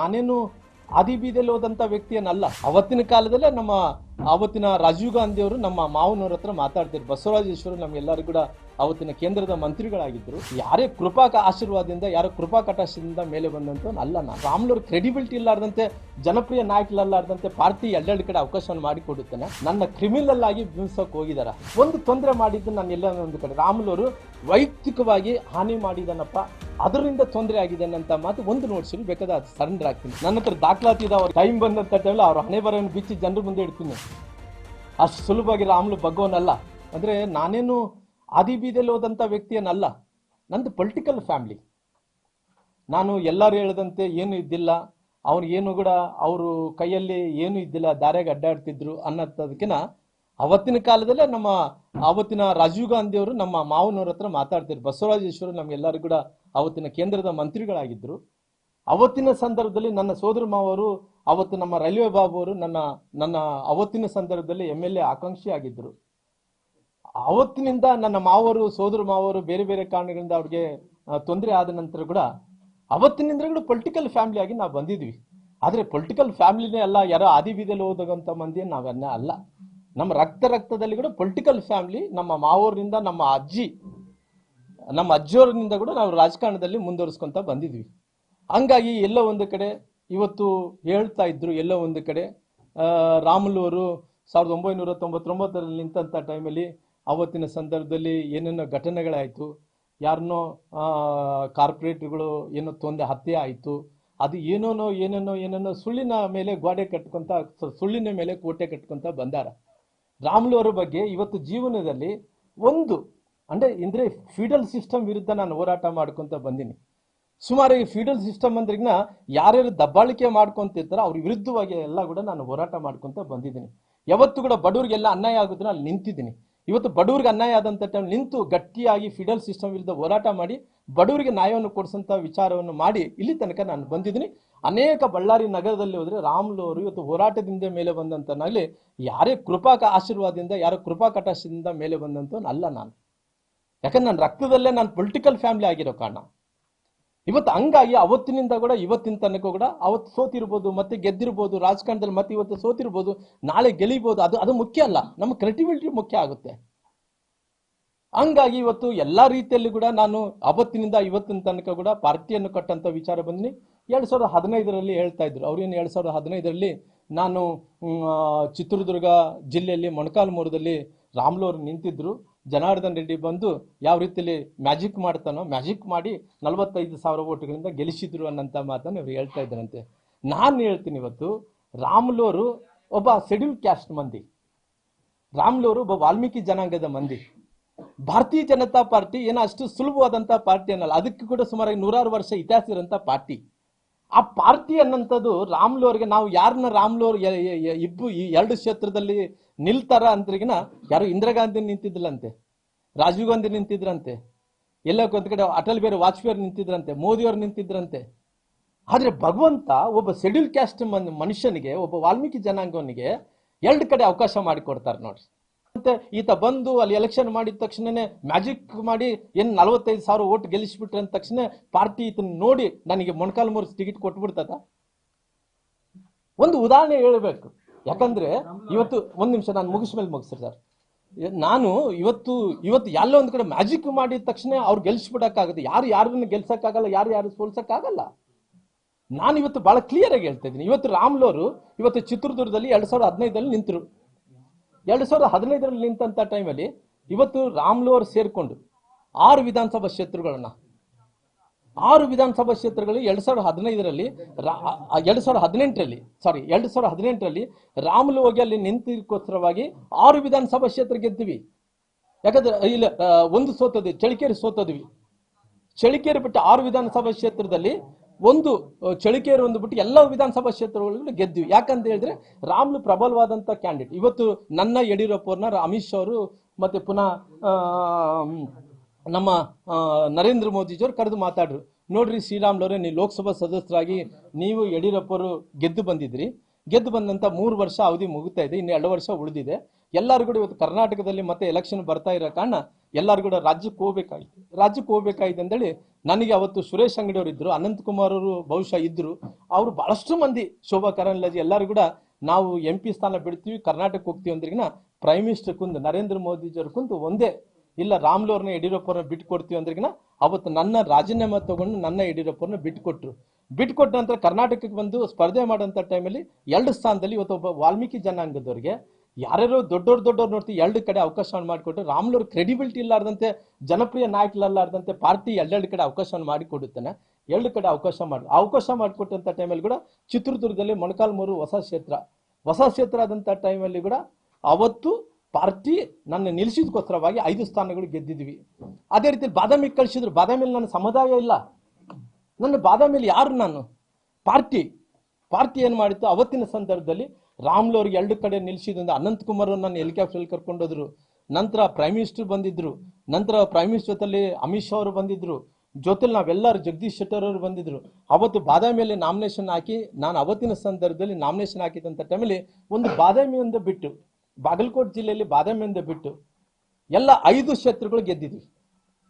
ನಾನೇನು ಆದಿ ಬೀದಿಯಲ್ಲಿ ಹೋದಂತ ವ್ಯಕ್ತಿಯನ್ನಲ್ಲ ಅವತ್ತಿನ ಕಾಲದಲ್ಲೇ ನಮ್ಮ ಅವತ್ತಿನ ರಾಜೀವ್ ಗಾಂಧಿ ಅವರು ನಮ್ಮ ಮಾವನವ್ರ ಹತ್ರ ಮಾತಾಡ್ತಿದ್ರು. ಬಸವರಾಜೇಶ್ವರು ನಮ್ಗೆಲ್ಲರೂ ಕೂಡ ಅವತ್ತಿನ ಕೇಂದ್ರದ ಮಂತ್ರಿಗಳಾಗಿದ್ರು. ಯಾರೇ ಕೃಪಾ ಆಶೀರ್ವಾದದಿಂದ, ಯಾರೋ ಕೃಪಾ ಕಟಾಶದಿಂದ ಮೇಲೆ ಬಂದಂತ ಅಲ್ಲ ನಾನು. ರಾಮ್ಲವ್ರ ಕ್ರೆಡಿಬಿಲಿಟಿ ಇಲ್ಲಾರ್ದಂತೆ, ಜನಪ್ರಿಯ ನಾಯಕರಲ್ಲಾರ್ದಂತೆ ಪಾರ್ಟಿ ಎರಡೆರಡು ಕಡೆ ಅವಕಾಶವನ್ನು ಮಾಡಿಕೊಡುತ್ತೇನೆ. ನನ್ನ ಕ್ರಿಮಿನಲ್ ಆಗಿ ಬಿಂಬಿಸೋಕೆ ಹೋಗಿದ್ದಾರೆ ಒಂದು ತೊಂದರೆ ಮಾಡಿದ್ದು ನಾನು ಎಲ್ಲ ಒಂದು ಕಡೆ. ರಾಮುಲವರು ವೈಯಕ್ತಿಕವಾಗಿ ಹಾನಿ ಮಾಡಿದನಪ್ಪ, ಅದರಿಂದ ತೊಂದರೆ ಆಗಿದೆ ಅಂತ ಮಾತು ಒಂದು ನೋಡ್ಸಿರಿ ಬೇಕಾದ ಸರೆಂಡರ್ ಆಗ್ತೀನಿ. ನನ್ನ ಹತ್ರ ದಾಖಲಾತಿ ಇದಾವ ಟೈಮ್ ಬಂದಂತ ಟೈಮ್ ಅವ್ರ ಹಣೆ ಬರೆಯನ್ನು ಬಿಚ್ಚಿ ಜನರ ಮುಂದೆ ಇಡ್ತೀನಿ. ಅಷ್ಟು ಸುಲಭವಾಗಿ ರಾಮ್ಲು ಬಗ್ಗೋನಲ್ಲ ಅಂದರೆ ನಾನೇನು ಆದಿ ಬೀದಿಯಲ್ಲಿ ಹೋದಂಥ ವ್ಯಕ್ತಿಯನ್ನಲ್ಲ ನಂದು ಪೊಲಿಟಿಕಲ್ ಫ್ಯಾಮ್ಲಿ ನಾನು ಎಲ್ಲರೂ ಹೇಳದಂತೆ ಏನು ಇದ್ದಿಲ್ಲ, ಅವ್ರು ಏನು ಕೂಡ ಅವರು ಕೈಯಲ್ಲಿ ಏನು ಇದ್ದಿಲ್ಲ, ದಾರ್ಯಾಗ ಅಡ್ಡಾಡ್ತಿದ್ರು ಅನ್ನೋದಕ್ಕಿಂತ ಅವತ್ತಿನ ಕಾಲದಲ್ಲೇ ನಮ್ಮ ಅವತ್ತಿನ ರಾಜೀವ್ ಗಾಂಧಿ ಅವರು ನಮ್ಮ ಮಾವನವ್ರ ಹತ್ರ ಮಾತಾಡ್ತಿದ್ರು. ಬಸವರಾಜೇಶ್ವರ ನಮ್ಗೆಲ್ಲರಿಗೂ ಕೂಡ ಅವತ್ತಿನ ಕೇಂದ್ರದ ಮಂತ್ರಿಗಳಾಗಿದ್ದರು ಅವತ್ತಿನ ಸಂದರ್ಭದಲ್ಲಿ ನನ್ನ ಸೋದರ ಮಾವರು ಅವತ್ತು ನಮ್ಮ ರೈಲ್ವೆ ಬಾಬು ಅವರು ನನ್ನ ನನ್ನ ಅವತ್ತಿನ ಸಂದರ್ಭದಲ್ಲಿ ಎಂ ಎಲ್ ಎ ಆಕಾಂಕ್ಷಿ ಆಗಿದ್ದರು ಅವತ್ತಿನಿಂದ ನನ್ನ ಮಾವರು, ಸೋದರ ಮಾವರು ಬೇರೆ ಬೇರೆ ಕಾರಣಗಳಿಂದ ಅವ್ರಿಗೆ ತೊಂದರೆ ಆದ ನಂತರ ಕೂಡ ಅವತ್ತಿನಿಂದ ಕೂಡ ಪೊಲಿಟಿಕಲ್ ಫ್ಯಾಮಿಲಿ ಆಗಿ ನಾವು ಬಂದಿದ್ವಿ. ಆದರೆ ಪೊಲಿಟಿಕಲ್ ಫ್ಯಾಮಿಲಿನೇ ಅಲ್ಲ, ಯಾರೋ ಆದಿ ಬೀದಿಯಲ್ಲಿ ಹೋದಂಥ ಮಂದಿ ನಾವನ್ನ ಅಲ್ಲ. ನಮ್ಮ ರಕ್ತ ರಕ್ತದಲ್ಲಿ ಕೂಡ ಪೊಲಿಟಿಕಲ್ ಫ್ಯಾಮಿಲಿ ನಮ್ಮ ಮಾವೂರಿನಿಂದ ನಮ್ಮ ಅಜ್ಜಿ, ನಮ್ಮ ಅಜ್ಜಿಯವರಿಂದ ಕೂಡ ನಾವು ರಾಜಕಾರಣದಲ್ಲಿ ಮುಂದುವರಿಸ್ಕೊಂತ ಬಂದಿದ್ವಿ. ಹಂಗಾಗಿ ಎಲ್ಲೋ ಒಂದು ಕಡೆ ಇವತ್ತು ಹೇಳ್ತಾ ಇದ್ರು ಎಲ್ಲೋ ಒಂದು ಕಡೆ ರಾಮುಲು ಅವರು ಸಾವಿರದ ಒಂಬೈನೂರ ತೊಂಬತ್ತೊಂಬತ್ತರಲ್ಲಿ ನಿಂತಂಥ ಟೈಮಲ್ಲಿ ಅವತ್ತಿನ ಸಂದರ್ಭದಲ್ಲಿ ಏನೇನೋ ಘಟನೆಗಳಾಯಿತು ಯಾರನ್ನೋ ಕಾರ್ಪೊರೇಟ್ಗಳು ಏನೋ ತೊಂದರೆ ಹತ್ಯೆ ಆಯಿತು, ಅದು ಏನೇನೋ ಏನೇನೋ ಏನೇನೋ ಸುಳ್ಳಿನ ಮೇಲೆ ಗೋಡೆ ಕಟ್ಕೊಂತ, ಸುಳ್ಳಿನ ಮೇಲೆ ಕೋಟೆ ಕಟ್ಕೊಂತ ಬಂದಾರ. ರಾಮುಲು ಅವರ ಬಗ್ಗೆ ಇವತ್ತು ಜೀವನದಲ್ಲಿ ಒಂದು, ಅಂದ್ರೆ ಅಂದರೆ ಫ್ಯೂಡಲ್ ಸಿಸ್ಟಮ್ ವಿರುದ್ಧ ನಾನು ಹೋರಾಟ ಮಾಡ್ಕೊತ ಬಂದೀನಿ. ಸುಮಾರು ಈ ಫೀಡಲ್ ಸಿಸ್ಟಮ್ ಅಂದ್ರಿಗಿನ ಯಾರ್ಯಾರು ದಬ್ಬಾಳಿಕೆ ಮಾಡ್ಕೊಂತಿರ್ತಾರೋ ಅವ್ರ ವಿರುದ್ಧವಾಗಿ ಎಲ್ಲ ಕೂಡ ನಾನು ಹೋರಾಟ ಮಾಡ್ಕೊಂತ ಬಂದಿದ್ದೀನಿ. ಯಾವತ್ತು ಕೂಡ ಬಡವರಿಗೆಲ್ಲ ಅನ್ಯಾಯ ಆಗುದ್ರೆ ಅಲ್ಲಿ ನಿಂತಿದ್ದೀನಿ. ಇವತ್ತು ಬಡವರಿಗೆ ಅನ್ಯಾಯ ಆದಂಥ ಟೈಮ್ ನಿಂತು ಗಟ್ಟಿಯಾಗಿ ಫಿಡಲ್ ಸಿಸ್ಟಮ್ ವಿರುದ್ಧ ಹೋರಾಟ ಮಾಡಿ, ಬಡವರಿಗೆ ನ್ಯಾಯವನ್ನು ಕೊಡಿಸಂತ ವಿಚಾರವನ್ನು ಮಾಡಿ ಇಲ್ಲಿ ತನಕ ನಾನು ಬಂದಿದ್ದೀನಿ. ಅನೇಕ ಬಳ್ಳಾರಿ ನಗರದಲ್ಲಿ ಹೋದ್ರೆ ರಾಮ್ಲು ಅವರು ಇವತ್ತು ಹೋರಾಟದಿಂದ ಮೇಲೆ ಬಂದಂತನಾಗಲಿ ಯಾರೇ ಕೃಪಾ ಆಶೀರ್ವಾದದಿಂದ, ಯಾರೋ ಕೃಪಾ ಕಟಾಶದಿಂದ ಮೇಲೆ ಬಂದಂತ ಅಲ್ಲ ನಾನು. ಯಾಕಂದ್ರೆ ನನ್ನ ರಕ್ತದಲ್ಲೇ ನಾನು ಪೊಲಿಟಿಕಲ್ ಫ್ಯಾಮಿಲಿ ಆಗಿರೋ ಕಾರಣ. ಇವತ್ತು ಹಂಗಾಗಿ ಅವತ್ತಿನಿಂದ ಕೂಡ ಇವತ್ತಿನ ತನಕ ಕೂಡ ಅವತ್ತು ಸೋತಿರ್ಬೋದು, ಮತ್ತೆ ಗೆದ್ದಿರ್ಬೋದು, ರಾಜಕಾರಣದಲ್ಲಿ ಮತ್ತೆ ಇವತ್ತು ಸೋತಿರ್ಬೋದು, ನಾಳೆ ಗೆಲಿಬೋದು, ಅದು ಅದು ಮುಖ್ಯ ಅಲ್ಲ. ನಮ್ಮ ಕ್ರೆಡಿಬಿಲಿಟಿ ಮುಖ್ಯ ಆಗುತ್ತೆ. ಹಂಗಾಗಿ ಇವತ್ತು ಎಲ್ಲಾ ರೀತಿಯಲ್ಲಿ ಕೂಡ ನಾನು ಅವತ್ತಿನಿಂದ ಇವತ್ತಿನ ತನಕ ಕೂಡ ಪಾರ್ಟಿಯನ್ನು ಕಟ್ಟಂತ ವಿಚಾರ ಬಂದಿನಿ. ಎರಡ್ ಸಾವಿರದ ಹದಿನೈದರಲ್ಲಿ ಹೇಳ್ತಾ ಇದ್ರು. ಅವ್ರೇನು ಎರಡ್ ಸಾವಿರದ ಹದಿನೈದರಲ್ಲಿ ನಾನು ಚಿತ್ರದುರ್ಗ ಜಿಲ್ಲೆಯಲ್ಲಿ ಮೊಣಕಾಲ್ಮೂರದಲ್ಲಿ ರಾಮ್ಲೋರ್ ನಿಂತಿದ್ರು. ಜನಾರ್ದನ್ ರೆಡ್ಡಿ ಬಂದು ಯಾವ ರೀತಿಯಲ್ಲಿ ಮ್ಯಾಜಿಕ್ ಮಾಡ್ತಾನೋ, ಮ್ಯಾಜಿಕ್ ಮಾಡಿ ನಲವತ್ತೈದು ಸಾವಿರ ಓಟುಗಳಿಂದ ಗೆಲ್ಲಿಸಿದ್ರು ಅನ್ನಂತ ಮಾತನ್ನು ಇವ್ರು ಹೇಳ್ತಾ ಇದ್ದಾರಂತೆ. ನಾನು ಹೇಳ್ತೀನಿ ಇವತ್ತು, ರಾಮ್ಲೋರು ಒಬ್ಬ ಶೆಡ್ಯೂಲ್ ಕ್ಯಾಸ್ಟ್ ಮಂದಿ. ರಾಮ್ಲೋರು ಒಬ್ಬ ವಾಲ್ಮೀಕಿ ಜನಾಂಗದ ಮಂದಿ. ಭಾರತೀಯ ಜನತಾ ಪಾರ್ಟಿ ಏನೋ ಅಷ್ಟು ಸುಲಭವಾದಂಥ ಪಾರ್ಟಿ ಅನ್ನಲ್ಲ, ಅದಕ್ಕೆ ಕೂಡ ಸುಮಾರು ನೂರಾರು ವರ್ಷ ಇತಿಹಾಸ ಇರೋಂಥ ಪಾರ್ಟಿ. ಆ ಪಾರ್ಟಿ ಅನ್ನಂಥದ್ದು ರಾಮ್ಲು ಅವರಿಗೆ, ನಾವು ಯಾರನ್ನ ರಾಮ್ಲು ಅವ್ರು ಇಬ್ಬರು ಈ ಎರಡು ಕ್ಷೇತ್ರದಲ್ಲಿ ನಿಲ್ತಾರ ಅಂತರಿಗಿನ ಯಾರು ಇಂದಿರಾ ಗಾಂಧಿ ನಿಂತಿದ್ದಿಲ್ಲಂತೆ ರಾಜೀವ್ ಗಾಂಧಿ ನಿಂತಿದ್ರಂತೆ, ಎಲ್ಲ ಒಂದ್ ಕಡೆ ಅಟಲ್ ಬಿಹಾರಿ ವಾಜಪೇಯಿ ನಿಂತಿದ್ರಂತೆ, ಮೋದಿ ಅವರು ನಿಂತಿದ್ರಂತೆ. ಆದ್ರೆ ಭಗವಂತ ಒಬ್ಬ ಶೆಡ್ಯೂಲ್ ಕ್ಯಾಸ್ಟ್ ಮನುಷ್ಯನಿಗೆ, ಒಬ್ಬ ವಾಲ್ಮೀಕಿ ಜನಾಂಗವನಿಗೆ ಎರಡು ಕಡೆ ಅವಕಾಶ ಮಾಡಿಕೊಡ್ತಾರೆ ನೋಡ್ರಿ. ಮತ್ತೆ ಈತ ಬಂದು ಅಲ್ಲಿ ಎಲೆಕ್ಷನ್ ಮಾಡಿದ ತಕ್ಷಣನೇ ಮ್ಯಾಜಿಕ್ ಮಾಡಿ ಏನ್ ನಲವತ್ತೈದು ಸಾವಿರ ಓಟ್ ಗೆಲ್ಲಿಸ್ಬಿಟ್ರೆ ಅಂದ ತಕ್ಷಣ ಪಾರ್ಟಿ ಇತನ್ ನೋಡಿ ನನಗೆ ಮೊಣಕಾಲ್ಮೂರು ಟಿಕೆಟ್ ಕೊಟ್ಬಿಡ್ತದ? ಒಂದು ಉದಾಹರಣೆ ಹೇಳ್ಬೇಕು. ಯಾಕಂದ್ರೆ ಇವತ್ತು ಒಂದ್ ನಿಮಿಷ ನಾನು ಮುಗಿಸ್ಮೇಲೆ ಮುಗಿಸ್ರಿ ಸರ್. ನಾನು ಇವತ್ತು ಇವತ್ತು ಎಲ್ಲೋ ಒಂದ್ ಕಡೆ ಮ್ಯಾಜಿಕ್ ಮಾಡಿದ ತಕ್ಷಣ ಅವ್ರು ಗೆಲ್ಸ್ಬಿಡಕ್ಕಾಗುತ್ತೆ ಯಾರು ಯಾರನ್ನ ಗೆಲ್ಸಕ್ಕಾಗಲ್ಲ, ಯಾರು ಯಾರು ಸೋಲ್ಸಕ್ಕಾಗಲ್ಲ. ನಾನು ಇವತ್ತು ಬಹಳ ಕ್ಲಿಯರ್ ಆಗಿ ಹೇಳ್ತಾ ಇದ್ದೀನಿ. ಇವತ್ತು ರಾಮ್ಲೋರು ಇವತ್ತು ಚಿತ್ರದುರ್ಗದಲ್ಲಿ ಎರಡ್ ಸಾವಿರದ ಹದಿನೈದಲ್ಲಿ ನಿಂತರು. ಎರಡ್ ಸಾವಿರದ ಹದಿನೈದರಲ್ಲಿ ನಿಂತ ಟೈಮಲ್ಲಿ ಇವತ್ತು ರಾಮ್ಲು ಅವರು ಸೇರ್ಕೊಂಡು ಆರು ವಿಧಾನಸಭಾ ಕ್ಷೇತ್ರಗಳನ್ನ, ಆರು ವಿಧಾನಸಭಾ ಕ್ಷೇತ್ರಗಳು ಎರಡು ಸಾವಿರದ ಹದಿನೈದರಲ್ಲಿ ಎರಡು ಸಾವಿರದ ಹದಿನೆಂಟರಲ್ಲಿ ಸಾರಿ ಎರಡು ಸಾವಿರದ ಹದಿನೆಂಟರಲ್ಲಿ ರಾಮುಲು ಅಲ್ಲಿ ನಿಂತಿಗೋಸ್ಕರವಾಗಿ ಆರು ವಿಧಾನಸಭಾ ಕ್ಷೇತ್ರ ಗೆದ್ದಿವಿ. ಯಾಕಂದ್ರೆ ಇಲ್ಲ ಒಂದು ಸೋತದ್ವಿ ಚಳಿಕೇರಿ ಸೋತದ್ವಿ. ಚಳಿಕೇರಿ ಬಿಟ್ಟು ಆರು ವಿಧಾನಸಭಾ ಕ್ಷೇತ್ರದಲ್ಲಿ ಒಂದು ಚಳಿಕೇರು ಚಳಿಕೇರಿ ಒಂದು ಬಿಟ್ಟು ಎಲ್ಲ ವಿಧಾನಸಭಾ ಕ್ಷೇತ್ರಗಳಲ್ಲೂ ಗೆದ್ದಿವಿ. ಯಾಕಂತ ಹೇಳಿದ್ರೆ ರಾಮ್ಲು ಪ್ರಬಲವಾದಂತ ಕ್ಯಾಂಡಿಡೇಟ್. ಇವತ್ತು ನನ್ನ ಯಡಿಯೂರಪ್ಪವ್ರನ್ನ ಅಮಿತ್ ಶಾ ಅವರು ಮತ್ತೆ ಪುನಃ ನಮ್ಮ ನರೇಂದ್ರ ನರೇಂದ್ರ ಮೋದಿಜಿಯವರು ಕರೆದು ಮಾತಾಡ್ರು. ನೋಡ್ರಿ ಶ್ರೀರಾಮ್ಲವ್ರೆ ನೀವು ಲೋಕಸಭಾ ಸದಸ್ಯರಾಗಿ ನೀವು ಯಡಿಯೂರಪ್ಪರು ಗೆದ್ದು ಬಂದಿದ್ರಿ. ಗೆದ್ದು ಬಂದಂತ ಮೂರು ವರ್ಷ ಅವಧಿ ಮುಗಿತಾ ಇದೆ. ಇನ್ನು ಎರಡು ವರ್ಷ ಉಳಿದಿದೆ. ಎಲ್ಲರೂ ಕೂಡ ಇವತ್ತು ಕರ್ನಾಟಕದಲ್ಲಿ ಮತ್ತೆ ಎಲೆಕ್ಷನ್ ಬರ್ತಾ ಇರೋ ಕಾರಣ ಎಲ್ಲರೂ ಕೂಡ ರಾಜ್ಯಕ್ಕೆ ಹೋಗ್ಬೇಕಾಗಿತ್ತು ರಾಜ್ಯಕ್ಕೆ ಹೋಗ್ಬೇಕಾಯ್ತು ಅಂತೇಳಿ ನನಗೆ ಅವತ್ತು ಸುರೇಶ್ ಅಂಗಡಿ ಅವರು ಇದ್ರು ಅನಂತಕುಮಾರ್ ಅವರು ಬಹುಶಃ ಇದ್ರು. ಅವರು ಬಹಳಷ್ಟು ಮಂದಿ ಶೋಭಾ ಕರಂದ್ಲಾಜೆ ಎಲ್ಲರೂ ಕೂಡ ನಾವು ಎಂ ಪಿ ಸ್ಥಾನ ಬಿಡ್ತೀವಿ ಕರ್ನಾಟಕ ಹೋಗ್ತೀವಿ ಅಂದ್ರಿಗಿನ ಪ್ರೈಮ್ ಮಿನಿಸ್ಟರ್ ಕುಂದು, ನರೇಂದ್ರ ಮೋದಿಜಿಯವ್ರ ಕುಂದು ಒಂದೇ, ಇಲ್ಲ ರಾಮ್ಲೋರ್ನ ಯಡಿಯೂರಪ್ಪರನ್ನ ಬಿಟ್ಕೊಡ್ತೀವಿ ಅಂದ್ರಿಗಿನ ಅವತ್ತು ನನ್ನ ರಾಜೀನಾಮೆ ತಗೊಂಡು ನನ್ನ ಯಡಿಯೂರಪ್ಪರನ್ನ ಬಿಟ್ಕೊಟ್ರು. ಬಿಟ್ಕೊಟ್ಟ ನಂತರ ಕರ್ನಾಟಕಕ್ಕೆ ಬಂದು ಸ್ಪರ್ಧೆ ಮಾಡೋಂಥ ಟೈಮಲ್ಲಿ ಎರಡು ಸ್ಥಾನದಲ್ಲಿ ಇವತ್ತು ಒಬ್ಬ ವಾಲ್ಮೀಕಿ ಜನಾಂಗದವ್ರಿಗೆ ಯಾರ್ಯಾರೋ ದೊಡ್ಡವ್ರು ದೊಡ್ಡವ್ರು ನೋಡ್ತಿ ಎರಡು ಕಡೆ ಅವಕಾಶವನ್ನು ಮಾಡಿಕೊಟ್ಟು ರಾಮ್ಲೂರ್ ಕ್ರೆಡಿಬಿಲಿಟಿ ಇಲ್ಲಾರ್ದಂತೆ, ಜನಪ್ರಿಯ ನಾಯಕರಲ್ಲಾರ್ದಂತೆ ಪಾರ್ಟಿ ಎರಡೆರಡು ಕಡೆ ಅವಕಾಶವನ್ನು ಮಾಡಿಕೊಡುತ್ತಾನೆ. ಎರಡು ಕಡೆ ಅವಕಾಶ ಮಾಡಿ, ಅವಕಾಶ ಮಾಡಿಕೊಟ್ಟಂಥ ಟೈಮಲ್ಲಿ ಕೂಡ ಚಿತ್ರದುರ್ಗದಲ್ಲಿ ಮೊಣಕಾಲ್ಮೂರು ಹೊಸ ಕ್ಷೇತ್ರ. ಹೊಸ ಕ್ಷೇತ್ರ ಆದಂಥ ಟೈಮಲ್ಲಿ ಕೂಡ ಅವತ್ತು ಪಾರ್ಟಿ ನನ್ನ ನಿಲ್ಲಿಸಿದಕ್ಕೋಸ್ಕರವಾಗಿ ಐದು ಸ್ಥಾನಗಳು ಗೆದ್ದಿದ್ವಿ. ಅದೇ ರೀತಿ ಬಾದಾಮಿ ಕಳಿಸಿದ್ರು. ಬಾದಾಮಿಯಲ್ಲಿ ನನ್ನ ಸಮುದಾಯ ಇಲ್ಲ. ನನ್ನ ಬಾದಾಮಿಯಲ್ಲಿ ಯಾರು ನಾನು? ಪಾರ್ಟಿ. ಪಾರ್ಟಿ ಏನು ಮಾಡಿತ್ತು? ಅವತ್ತಿನ ಸಂದರ್ಭದಲ್ಲಿ ರಾಮ್ಲು ಅವ್ರಿಗೆ ಎರಡು ಕಡೆ ನಿಲ್ಲಿಸಿದ್ರಿಂದ ಅನಂತ್ ಕುಮಾರ್ ನನ್ನ ಹೆಲಿಕಾಪ್ಟರ್ ಕರ್ಕೊಂಡೋದ್ರು ನಂತರ ಪ್ರೈಮ್ ಮಿನಿಸ್ಟರ್ ಬಂದಿದ್ರು. ನಂತರ ಪ್ರೈಮ್ ಮಿನಿಸ್ಟರ್ ಜೊತೆಲಿ ಅಮಿತ್ ಶಾ ಅವರು ಬಂದಿದ್ರು. ಜೊತೆಲಿ ನಾವೆಲ್ಲರೂ ಜಗದೀಶ್ ಶೆಟ್ಟರ್ ಅವರು ಬಂದಿದ್ರು. ಅವತ್ತು ಬಾದಾಮಿಯಲ್ಲಿ ನಾಮಿನೇಷನ್ ಹಾಕಿ, ನಾನು ಅವತ್ತಿನ ಸಂದರ್ಭದಲ್ಲಿ ನಾಮಿನೇಷನ್ ಹಾಕಿದಂಥ ಟೈಮಲ್ಲಿ ಒಂದು ಬಾದಾಮಿಯಿಂದ ಬಿಟ್ಟು, ಬಾಗಲಕೋಟೆ ಜಿಲ್ಲೆಯಲ್ಲಿ ಬಾದಾಮಿಯಿಂದ ಬಿಟ್ಟು, ಎಲ್ಲ ಐದು ಕ್ಷೇತ್ರಗಳು ಗೆದ್ದಿದ್ವಿ.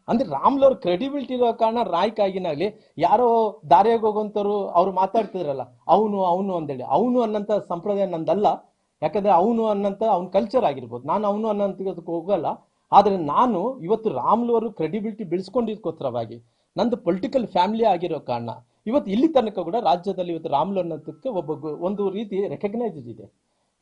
ಅಂದ್ರೆ ರಾಮ್ಲವ್ರ ಕ್ರೆಡಿಬಿಲಿಟಿ ಇರೋ ಕಾರಣ ರಾಯ್ಕ್ ಆಗಿನಾಗ್ಲಿ ಯಾರೋ ದಾರಿಯಾಗ ಹೋಗೋಂಥವ್ರು ಅವ್ರು ಮಾತಾಡ್ತಿದ್ರಲ್ಲ, ಅವನು ಅವನು ಅಂತೇಳಿ. ಅವನು ಅನ್ನಂತ ಸಂಪ್ರದಾಯ ನಂದಲ್ಲ. ಯಾಕಂದ್ರೆ ಅವನು ಅನ್ನಂತ ಅವ್ನ ಕಲ್ಚರ್ ಆಗಿರ್ಬೋದು. ನಾನು ಅವನು ಅನ್ನೋಂಥದಕ್ಕೆ ಹೋಗಲ್ಲ. ಆದ್ರೆ ನಾನು ಇವತ್ತು ರಾಮ್ಲವರು ಕ್ರೆಡಿಬಿಲಿಟಿ ಬೆಳೆಸ್ಕೊಂಡಿದ್ದಕ್ಕೋಸ್ಕರವಾಗಿ ನಂದು ಪೊಲಿಟಿಕಲ್ ಫ್ಯಾಮಿಲಿ ಆಗಿರೋ ಕಾರಣ, ಇವತ್ತು ಇಲ್ಲಿ ತನಕ ಕೂಡ ರಾಜ್ಯದಲ್ಲಿ ಇವತ್ತು ರಾಮ್ಲು ಅನ್ನೋದಕ್ಕೆ ಒಬ್ಬ ಒಂದು ರೀತಿ ರೆಕಗ್ನೈಸ್ ಇದೆ.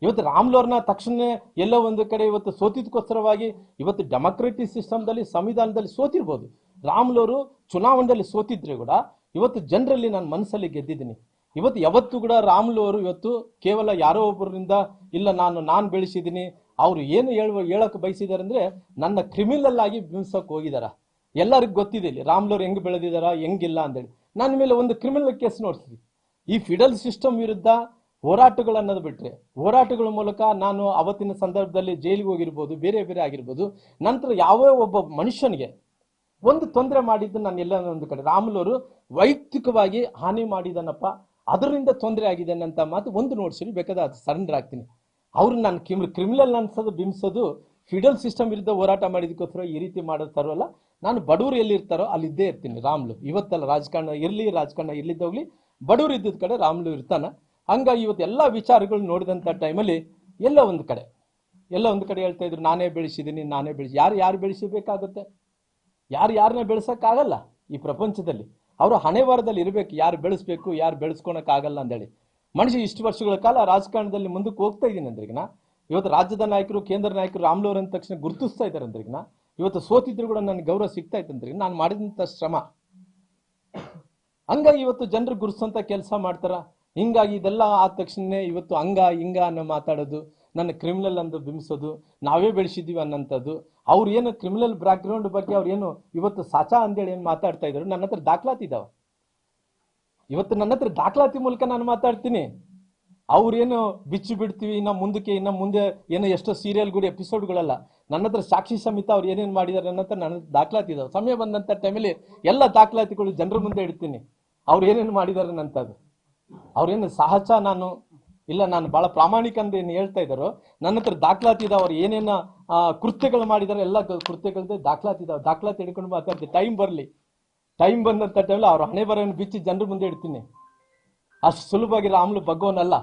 ಇವತ್ತು ರಾಮ್ಲೋರ್ನ ತಕ್ಷಣ ಎಲ್ಲೋ ಒಂದು ಕಡೆ ಇವತ್ತು ಸೋತಿದ್ಕೋಸ್ಕರವಾಗಿ ಇವತ್ತು ಡೆಮೊಕ್ರೆಟಿಕ್ ಸಿಸ್ಟಮ್ದಲ್ಲಿ, ಸಂವಿಧಾನದಲ್ಲಿ ಸೋತಿರ್ಬೋದು. ರಾಮ್ಲೋರು ಚುನಾವಣೆಯಲ್ಲಿ ಸೋತಿದ್ರೆ ಕೂಡ ಇವತ್ತು ಜನರಲ್ಲಿ ನಾನು ಮನಸ್ಸಲ್ಲಿ ಗೆದ್ದಿದ್ದೀನಿ. ಇವತ್ತು ಯಾವತ್ತು ಕೂಡ ರಾಮ್ಲೋರು ಇವತ್ತು ಕೇವಲ ಯಾರೋ ಒಬ್ಬರಿಂದ ಇಲ್ಲ, ನಾನು ನಾನು ಬೆಳೆಸಿದ್ದೀನಿ. ಅವರು ಏನು ಹೇಳುವ ಹೇಳಕ್ಕೆ ಬಯಸಿದಾರೆ ಅಂದರೆ ನನ್ನ ಕ್ರಿಮಿನಲ್ ಆಗಿ ಬಿಂಬಿಸೋಕೆ ಹೋಗಿದಾರ. ಎಲ್ಲರಿಗೂ ಗೊತ್ತಿದೆ ಇಲ್ಲಿ ರಾಮ್ಲೋರ್ ಹೆಂಗೆ ಬೆಳೆದಿದಾರ, ಹೆಂಗಿಲ್ಲ ಅಂತೇಳಿ ನನ್ನ ಮೇಲೆ ಒಂದು ಕ್ರಿಮಿನಲ್ ಕೇಸ್ ನೋಡ್ತೀವಿ. ಈ ಫಿಡಲ್ ಸಿಸ್ಟಮ್ ವಿರುದ್ಧ ಹೋರಾಟಗಳು ಬಿಟ್ಟರೆ ಹೋರಾಟಗಳ ಮೂಲಕ ನಾನು ಅವತ್ತಿನ ಸಂದರ್ಭದಲ್ಲಿ ಜೈಲಿಗೆ ಹೋಗಿರ್ಬೋದು, ಬೇರೆ ಬೇರೆ ಆಗಿರ್ಬೋದು, ನಂತರ ಯಾವ ಒಬ್ಬ ಮನುಷ್ಯನಿಗೆ ಒಂದು ತೊಂದರೆ ಮಾಡಿದ್ದು ನಾನು ಎಲ್ಲ ಒಂದು ಕಡೆ. ರಾಮುಲವರು ವೈಯಕ್ತಿಕವಾಗಿ ಹಾನಿ ಮಾಡಿದನಪ್ಪ, ಅದರಿಂದ ತೊಂದರೆ ಆಗಿದೆ ಅಂತ ಮಾತು ಒಂದು ನೋಡ್ಸಿರಿ ಬೇಕಾದ ಅದು ಸರೆಂಡರ್ ಆಗ್ತೀನಿ. ಅವ್ರು ನಾನು ಕಿಮ್ ಕ್ರಿಮಿನಲ್ ಅನ್ಸೋದು ಬಿಂಬಿಸೋದು ಫಿಡಲ್ ಸಿಸ್ಟಮ್ ವಿರುದ್ಧ ಹೋರಾಟ ಮಾಡಿದಕ್ಕೋಸ್ಕರ ಈ ರೀತಿ ಮಾಡುತ್ತಾರಲ್ಲ ನಾನು ಬಡವರು ಎಲ್ಲಿರ್ತಾರೋ ಅಲ್ಲಿ ಇದ್ದೇ ಇರ್ತೀನಿ, ರಾಮ್ಲು. ಇವತ್ತಲ್ಲ ರಾಜಕಾರಣ ಇರಲಿ, ರಾಜಕಾರಣ ಇರ್ಲಿದ್ದೋಗ್ಲಿ ಬಡವರು ಇದ್ದಿದ್ದ ಕಡೆ ರಾಮ್ಲು ಇರ್ತಾನ. ಹಂಗಾಗಿ ಇವತ್ತು ಎಲ್ಲ ವಿಚಾರಗಳು ನೋಡಿದಂಥ ಟೈಮಲ್ಲಿ ಎಲ್ಲ ಒಂದು ಕಡೆ, ಎಲ್ಲ ಒಂದು ಕಡೆ ಹೇಳ್ತಾ ಇದ್ರು, ನಾನೇ ಬೆಳೆಸಿದ್ದೀನಿ ನಾನೇ ಬೆಳೆಸಿ ಯಾರು ಯಾರು ಬೆಳೆಸಬೇಕಾಗುತ್ತೆ? ಯಾರು ಯಾರನ್ನ ಬೆಳೆಸೋಕ್ಕಾಗಲ್ಲ ಈ ಪ್ರಪಂಚದಲ್ಲಿ. ಅವರು ಹಣೆ ವಾರದಲ್ಲಿ ಇರಬೇಕು, ಯಾರು ಬೆಳೆಸ್ಬೇಕು, ಯಾರು ಬೆಳೆಸ್ಕೊಳಕ್ಕಾಗಲ್ಲ ಅಂತೇಳಿ ಮನುಷ್ಯ ಇಷ್ಟು ವರ್ಷಗಳ ಕಾಲ ರಾಜಕಾರಣದಲ್ಲಿ ಮುಂದಕ್ಕೆ ಹೋಗ್ತಾ ಇದ್ದೀನಿ ಅಂದ್ರಿಗಿನ ಇವತ್ತು ರಾಜ್ಯದ ನಾಯಕರು, ಕೇಂದ್ರ ನಾಯಕರು ರಾಮ್ಲೋರ್ ಅಂದ ತಕ್ಷಣ ಗುರುತಿಸ್ತಾ ಇದ್ದಾರೆ ಅಂದ್ರಿಗಿನ ಇವತ್ತು ಸೋತಿದ್ರು ಕೂಡ ನನಗೆ ಗೌರವ ಸಿಗ್ತಾ ಇತ್ತು ಅಂದ್ರೆ ನಾನು ಮಾಡಿದಂಥ ಶ್ರಮ. ಹಂಗಾಗಿ ಇವತ್ತು ಜನರು ಗುರುಸಂತ ಕೆಲಸ ಮಾಡ್ತಾರ ಹಿಂಗಾಗಿ ಇದೆಲ್ಲ ಆದ ತಕ್ಷಣ ಇವತ್ತು ಹಂಗ, ಹಿಂಗ ಅನ್ನೋ ಮಾತಾಡೋದು, ನನ್ನ ಕ್ರಿಮಿನಲ್ ಅಂದು ಬಿಂಬಿಸೋದು, ನಾವೇ ಬೆಳೆಸಿದೀವಿ ಅನ್ನೋಂಥದ್ದು. ಅವ್ರು ಏನು ಕ್ರಿಮಿನಲ್ ಬ್ಯಾಕ್ಗ್ರೌಂಡ್ ಬಗ್ಗೆ ಅವ್ರು ಏನು ಇವತ್ತು ಸಾಚಾ ಅಂತೇಳಿ ಏನು ಮಾತಾಡ್ತಾ ಇದ್ರು ನನ್ನ ಹತ್ರ ದಾಖಲಾತಿ ಇದಾವೆ. ಇವತ್ತು ನನ್ನ ಹತ್ರ ದಾಖಲಾತಿ ಮೂಲಕ ನಾನು ಮಾತಾಡ್ತೀನಿ. ಅವ್ರೇನು ಬಿಚ್ಚು ಬಿಡ್ತೀವಿ, ಇನ್ನ ಮುಂದಕ್ಕೆ, ಇನ್ನ ಮುಂದೆ ಏನೋ ಎಷ್ಟೋ ಸೀರಿಯಲ್ಗಳು ಎಪಿಸೋಡ್ಗಳಲ್ಲ ನನ್ನ ಹತ್ರ ಸಾಕ್ಷಿ ಸಮೇತ ಅವ್ರು ಏನೇನು ಮಾಡಿದಾರೆ ಅನ್ನೋ ನನ್ನ ಹತ್ರ ದಾಖಲಾತಿ ಇದಾವೆ. ಸಮಯ ಬಂದಂಥ ಟೈಮಲ್ಲಿ ಎಲ್ಲ ದಾಖಲಾತಿಗಳು ಜನರ ಮುಂದೆ ಇಡ್ತೀನಿ. ಅವ್ರು ಏನೇನು ಮಾಡಿದಾರೆ ಅನ್ನಂಥದ್ದು ಅವ್ರೇನು ಸಹಜ ನಾನು ಇಲ್ಲ, ನಾನು ಬಹಳ ಪ್ರಾಮಾಣಿಕ ಅಂತ ಏನು ಹೇಳ್ತಾ ಇದ್ದಾರೋ, ನನ್ನ ಹತ್ರ ದಾಖಲಾತಿ ಇದೆ ಅವ್ರು ಏನೇನ ಕೃತ್ಯಗಳು ಮಾಡಿದಾರೆ, ಎಲ್ಲ ಕೃತ್ಯಗಳದ್ದು ದಾಖಲಾತಿ ಇದಾವೆ. ದಾಖಲಾತಿ ಹಿಡ್ಕೊಂಡು ಮಾತಾಡ್ತೀನಿ ಟೈಮ್ ಬರಲಿ. ಟೈಮ್ ಬಂದಂತ ಟೈಮಲ್ಲಿ ಅವ್ರ ಹಣೆ ಬಿಚ್ಚಿ ಜನರ ಮುಂದೆ ಇಡ್ತೀನಿ. ಅಷ್ಟು ಸುಲಭವಾಗಿ ರಾಮ್ಲು ಬಗ್ಗೋನಲ್ಲ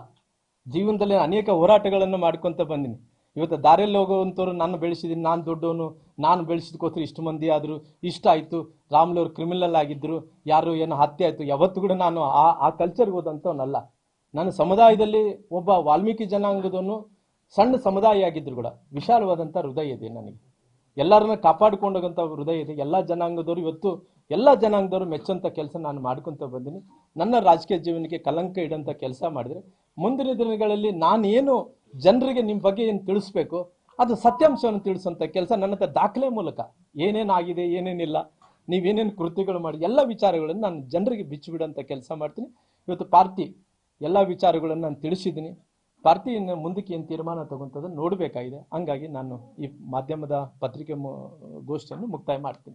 ಜೀವನದಲ್ಲಿ ಅನೇಕ ಹೋರಾಟಗಳನ್ನು ಮಾಡ್ಕೊಂತ ಬಂದಿನಿ. ಇವತ್ತು ದಾರಿಯಲ್ಲಿ ಹೋಗುವಂಥವ್ರು ನಾನು ಬೆಳೆಸಿದ್ದೀನಿ, ನಾನು ದೊಡ್ಡವನು, ನಾನು ಬೆಳೆಸಿದ್ಕೋಸ್ಕರ ಇಷ್ಟು ಮಂದಿ ಆದರು, ಇಷ್ಟ ಆಯಿತು, ರಾಮ್ಲವ್ರು ಕ್ರಿಮಿನಲ್ ಆಗಿದ್ದರು ಯಾರು ಏನೋ ಹತ್ಯೆ ಆಯಿತು, ಯಾವತ್ತು ಕೂಡ ನಾನು ಆ ಆ ಕಲ್ಚರ್ಗೆ ಹೋದಂಥವನಲ್ಲ. ನನ್ನ ಸಮುದಾಯದಲ್ಲಿ ಒಬ್ಬ ವಾಲ್ಮೀಕಿ ಜನಾಂಗದವನು ಸಣ್ಣ ಸಮುದಾಯ ಆಗಿದ್ದರು ಕೂಡ, ವಿಶಾಲವಾದಂಥ ಹೃದಯ ಇದೆ ನನಗೆ. ಎಲ್ಲರನ್ನ ಕಾಪಾಡಿಕೊಂಡೋಗಂಥ ಹೃದಯ ಇದೆ. ಎಲ್ಲ ಜನಾಂಗದವರು ಇವತ್ತು, ಎಲ್ಲ ಜನಾಂಗದವರು ಮೆಚ್ಚುವಂಥ ಕೆಲಸ ನಾನು ಮಾಡ್ಕೊತ ಬಂದೀನಿ. ನನ್ನ ರಾಜಕೀಯ ಜೀವನಕ್ಕೆ ಕಲಂಕ ಇಡೋಂಥ ಕೆಲಸ ಮಾಡಿದ್ರೆ, ಮುಂದಿನ ದಿನಗಳಲ್ಲಿ ನಾನೇನು ಜನರಿಗೆ ನಿಮ್ಮ ಬಗ್ಗೆ ಏನು ತಿಳಿಸ್ಬೇಕು? ಅದು ಸತ್ಯಾಂಶವನ್ನು ತಿಳಿಸುವಂತ ಕೆಲಸ ನನ್ನ ದಾಖಲೆ ಮೂಲಕ. ಏನೇನಾಗಿದೆ ಏನೇನಿಲ್ಲ ನೀವೇನೇನು ಕೃತಿಗಳು ಮಾಡಿ, ಎಲ್ಲ ವಿಚಾರಗಳನ್ನು ನಾನು ಜನರಿಗೆ ಬಿಚ್ಚಿಬಿಡಂತ ಕೆಲಸ ಮಾಡ್ತೀನಿ. ಇವತ್ತು ಪಾರ್ಟಿ ಎಲ್ಲ ವಿಚಾರಗಳನ್ನು ನಾನು ತಿಳಿಸಿದ್ದೀನಿ. ಪಾರ್ಟಿ ಇನ್ನು ಮುಂದಕ್ಕೆ ಏನು ತೀರ್ಮಾನ ತಗೊಂತದ ನೋಡಬೇಕಾಗಿದೆ. ಹಂಗಾಗಿ ನಾನು ಈ ಮಾಧ್ಯಮದ ಪತ್ರಿಕೆ ಗೋಷ್ಠಿಯನ್ನು ಮುಕ್ತಾಯ ಮಾಡ್ತೀನಿ.